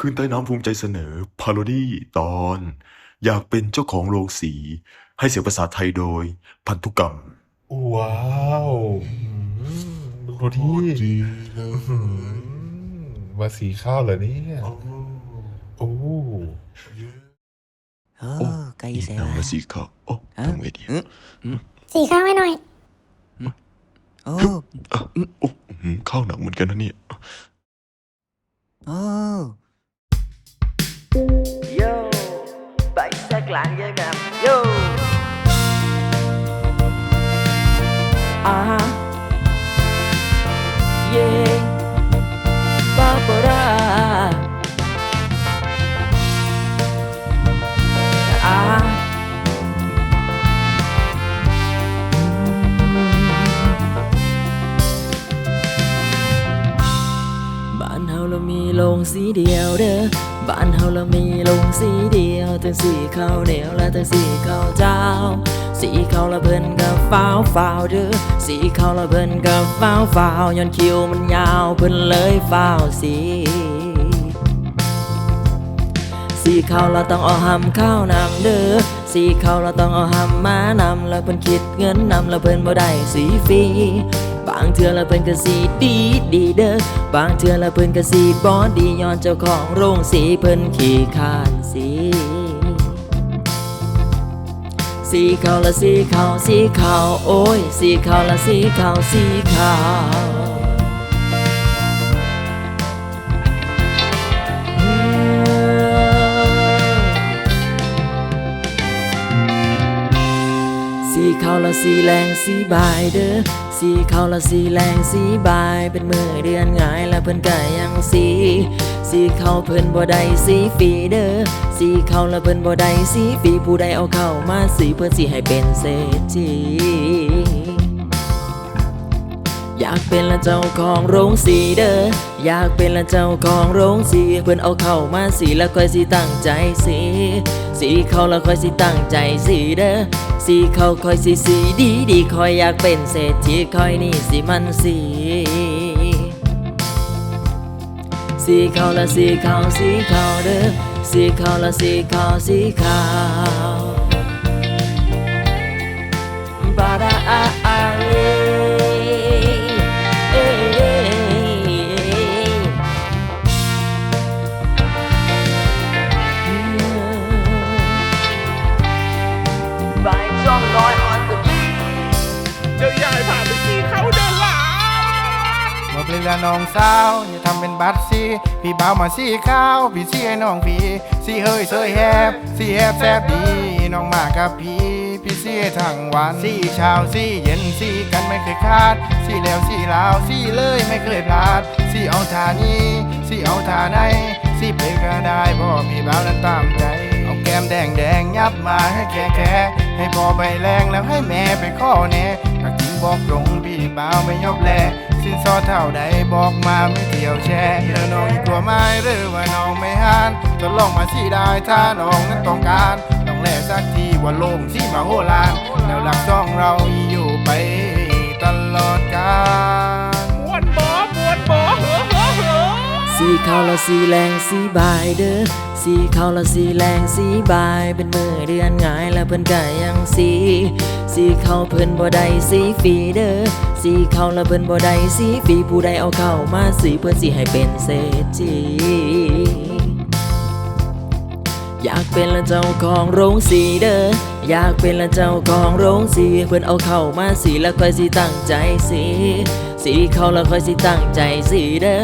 คืนใต้น้ำภูมิใจเสนอ พาโรดี้ตอน อยากเป็นเจ้าของโรงสี ให้เสียงภาษาไทยโดย พันธุกรรม ว้าวดูที่ดีเลยอืมมาสีข้าวเหรอเนี่ยโอ้โอ้ไกลอีกแสหนังวะละสีขาวโอ้ทำไงดีอืมสีข้าวให้หน่อยโอ้อะโอ้อืมข้าวหนังเหมือนกันนะเนี่ยโอ้ Yo, bảy sắc lạng với ngầm Yo À Yeah Barbara À บ้านเฮาเรามี บ้านเฮาเรามีโรงสีเดียวทั้งสีข้าวเหนียวและทั้งสีข้าวเจ้า สีข้าวละเพิ่นกับฟ้าวฟ้าวเด้อสีข้าวละเพิ่นกับฟ้าวฟ้าวย้อนคิวมันยาวเพิ่นเลยฟ้าวสีสีข้าวเราต้องเอาหำข้าวนำเด้อสีข้าวเราต้องเอาหำมานำแล้วเพิ่นคิดเงินนำแล้วเพิ่นบ่ได้สีฟรี บางเทื่อและเพิ่นก็สีดีดีเด้อบางเทื่อและเพิ่นก็สีบอดีย้อนเจ้าของโรงสีเพิ่นขี้ขานสีสีขาวละสีขาวสีขาวโอ้ยสีขาวละสีขาวสีขาว สีขาวละสีแรงสีบายเด้อสีขาวละสีแรงสีบายเป็นมือเดือนหงายและเพิ่นก็ยังสีสีขาวเพิ่นบ่ได้สีฟีเด้อสีขาวละเพิ่นบ่ได้สีฟีผู้ใดเอาเข้ามาสีเพิ่นสิให้เป็นเศรษฐี อยากเป็นละเจ้าของโรงสีเด้ออยากเป็นละเจ้าของโรงสีเพิ่อนเอาเข้ามาสีแล้วค่อยสิตั้งใจสีสีเขาแล้วค่อยสิตั้งใจสีเด้อสีเขาค่อยสิสีดีดีคอยอยากเป็นเศรษฐีคอยนี่สิมันสีสีเขาละสีเขาสีเขาเด้อสีเขาละสีเขาสีเขา บอกเลยละน้องสาวอย่าทำเป็นบัตรซีพี่บ่าวมาซีข้าวพี่ซีให้น้องพี่ซีเฮ้ยเซยแฮบซีแฮบแซบดีน้องมากับพี่พี่ซีทั้งวันซีเช้าซีเย็นซีกันไม่เคยขาดซีแล้วซีลาวซีเลยไม่เคยพลาดซีเอาทานี้ซีเอาทาไหนซีไปก็ได้เพราะพี่บ่าวนั้นตามใจเอาแก้มแดงแดงยับมาให้แค่แค่ให้พ่อใบแรงแล้วให้แม่ไปข้อแน่ สินสอดเท่าใดบอกมาไม่เกี่ยวแชร์แล้วน้องอีกกลัวไหม้หรือว่าน้องไม่หานทดลองมาสิได้ถ้าน้องนั้นต้องการต้องแลสักทีว่าโลงสิมาโหลานแล้วหลักต้องเราอยู่ไปตลอดกาลมวนบอมวนบอเหอเหอเหอสีขาวละสีแรงสีบายเด้อสีขาวละสีแรงสีบายเป็นมือเดือนหงายแล้วเพิ่นก็ยังสี สีขาเพิ่นบ่ได้สีฟีเด้อสีเขาละเพิ่นบ่ได้สีฟีผู้ใดเอาเข้ามาสีเพื่อสิให้เป็นเศรษฐีอยากเป็นละเจ้าของโรงสีเด้ออยากเป็นละเจ้าของโรงสีเพิ่นเอาเข้ามาสีแล้วค่อยสิตั้งใจสีสีเขาแล้วค่อยสิตั้งใจสีเด้อ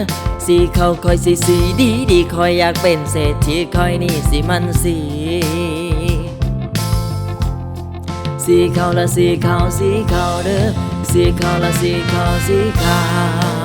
สีเขาค่อยสิสีดีดีคอยอยากเป็นเศรษฐีคอยนี่สิมันสี สีขาวละสีขาวสีขาวเด้อสีขาวละสีขาวสีขาว